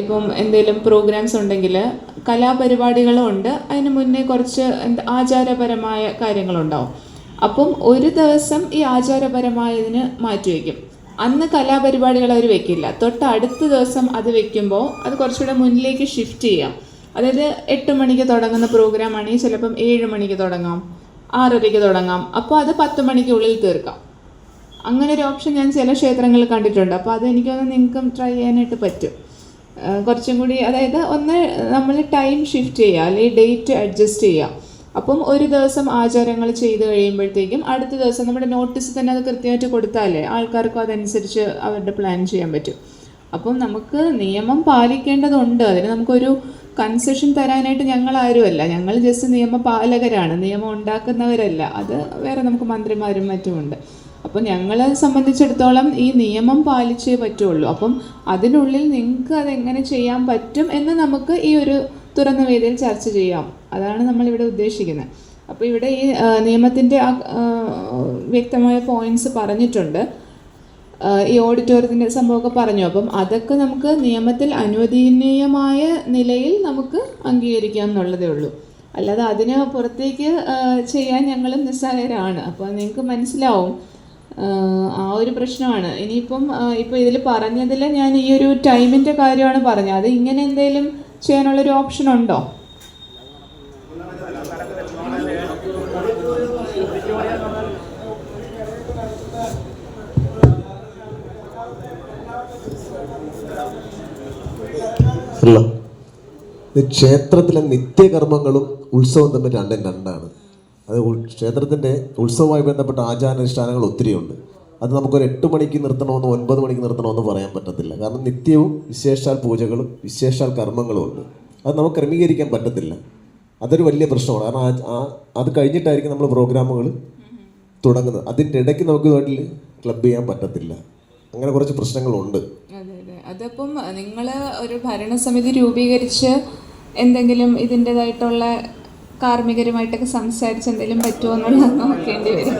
ഇപ്പം എന്തെങ്കിലും പ്രോഗ്രാംസ് ഉണ്ടെങ്കിൽ കലാപരിപാടികളും ഉണ്ട്. അതിന് മുന്നേ കുറച്ച് ആചാരപരമായ കാര്യങ്ങളുണ്ടാവും. അപ്പം ഒരു ദിവസം ഈ ആചാരപരമായതിന് മാറ്റിവെക്കും അന്ന് കലാപരിപാടികൾ അവർ വെക്കില്ല. തൊട്ട് അടുത്ത ദിവസം അത് വെക്കുമ്പോൾ അത് കുറച്ചുകൂടെ മുന്നിലേക്ക് ഷിഫ്റ്റ് ചെയ്യാം. അതായത് എട്ട് മണിക്ക് തുടങ്ങുന്ന പ്രോഗ്രാം ആണെങ്കിൽ ചിലപ്പം ഏഴ് മണിക്ക് തുടങ്ങാം ആറരയ്ക്ക് തുടങ്ങാം. അപ്പോൾ അത് പത്ത് മണിക്കുള്ളിൽ തീർക്കാം. അങ്ങനെ ഒരു ഓപ്ഷൻ ഞാൻ ചില ക്ഷേത്രങ്ങളിൽ കണ്ടിട്ടുണ്ട്. അപ്പോൾ അത് എനിക്ക് നിങ്ങൾക്കും ട്രൈ ചെയ്യാനായിട്ട് പറ്റും. കുറച്ചും കൂടി അതായത് ഒന്ന് നമ്മൾ ടൈം ഷിഫ്റ്റ് ചെയ്യുക അല്ലെങ്കിൽ ഡേറ്റ് അഡ്ജസ്റ്റ് ചെയ്യുക. അപ്പം ഒരു ദിവസം ആചാരങ്ങൾ ചെയ്ത് കഴിയുമ്പോഴത്തേക്കും അടുത്ത ദിവസം നമ്മുടെ നോട്ടീസ് തന്നെ അത് കൃത്യമായിട്ട് കൊടുത്താലേ ആൾക്കാർക്കും അതനുസരിച്ച് അവരുടെ പ്ലാൻ ചെയ്യാൻ പറ്റും. അപ്പം നമുക്ക് നിയമം പാലിക്കേണ്ടതുണ്ട്. അതിന് നമുക്കൊരു കൺസെഷൻ തരാനായിട്ട് ഞങ്ങൾ ആരുമല്ല. ഞങ്ങൾ ജസ്റ്റ് നിയമപാലകരാണ് നിയമം ഉണ്ടാക്കുന്നവരല്ല. അത് വേറെ നമുക്ക് മന്ത്രിമാരും മറ്റുമുണ്ട് അപ്പം ഞങ്ങളെ സംബന്ധിച്ചിടത്തോളം ഈ നിയമം പാലിച്ചേ പറ്റുള്ളൂ. അപ്പം അതിനുള്ളിൽ നിങ്ങൾക്ക് അതെങ്ങനെ ചെയ്യാൻ പറ്റും എന്ന് നമുക്ക് ഈ ഒരു തുറന്ന വേദിയിൽ ചർച്ച ചെയ്യാം. അതാണ് നമ്മളിവിടെ ഉദ്ദേശിക്കുന്നത്. അപ്പോൾ ഇവിടെ ഈ നിയമത്തിന്റെ ആ വ്യക്തമായ പോയിന്റ്സ് പറഞ്ഞിട്ടുണ്ട്. ഈ ഓഡിറ്റോറിയത്തിന്റെ സംഭവമൊക്കെ പറഞ്ഞു. അപ്പം അതൊക്കെ നമുക്ക് നിയമത്തിൽ അനുവദനീയമായ നിലയിൽ നമുക്ക് അംഗീകരിക്കാം എന്നുള്ളതേ ഉള്ളൂ. അല്ലാതെ അതിന് പുറത്തേക്ക് ചെയ്യാൻ ഞങ്ങളും നിസ്സഹായരാണ് അപ്പോൾ നിങ്ങൾക്ക് മനസ്സിലാവും. ആ, ഒരു പ്രശ്നമാണ്. ഇനിയിപ്പം ഇപ്പൊ ഇതിൽ പറഞ്ഞതിൽ ഞാൻ ഈ ഒരു ടൈമിന്റെ കാര്യമാണ് പറഞ്ഞത്. അത് ഇങ്ങനെ എന്തെങ്കിലും ചെയ്യാനുള്ളൊരു ഓപ്ഷൻ ഉണ്ടോ? ക്ഷേത്രത്തിലെ നിത്യകർമ്മങ്ങളും ഉത്സവം തമ്മിൽ രണ്ടും രണ്ടാണ്. അത് ക്ഷേത്രത്തിന്റെ ഉത്സവമായി ബന്ധപ്പെട്ട ആചാരാനുഷ്ഠാനങ്ങൾ ഒത്തിരിയുണ്ട്. അത് നമുക്കൊരു എട്ട് മണിക്ക് നിർത്തണമെന്നോ ഒൻപത് മണിക്ക് നിർത്തണമെന്നോ പറയാൻ പറ്റത്തില്ല. കാരണം നിത്യവും വിശേഷാൽ പൂജകളും വിശേഷാൽ കർമ്മങ്ങളും ഉണ്ട്. അത് നമുക്ക് ക്രമീകരിക്കാൻ പറ്റത്തില്ല. അതൊരു വലിയ പ്രശ്നമാണ്. കാരണം ആ- അത് കഴിഞ്ഞിട്ടായിരിക്കും നമ്മൾ പ്രോഗ്രാമുകൾ തുടങ്ങുന്നത്. അതിന്റെ ഇടയ്ക്ക് നമുക്ക് വേണ്ടി ക്ലബ് ചെയ്യാൻ പറ്റത്തില്ല. അങ്ങനെ കുറച്ച് പ്രശ്നങ്ങളുണ്ട്. അതെ അതെ. അതപ്പം നിങ്ങൾ ഒരു ഭരണസമിതി രൂപീകരിച്ച് എന്തെങ്കിലും ഇതിന്റെതായിട്ടുള്ള കാർമ്മികരുമായിട്ടൊക്കെ സംസാരിച്ച് എന്തെങ്കിലും പറ്റുമോ എന്നുള്ളത് നോക്കേണ്ടി വരും.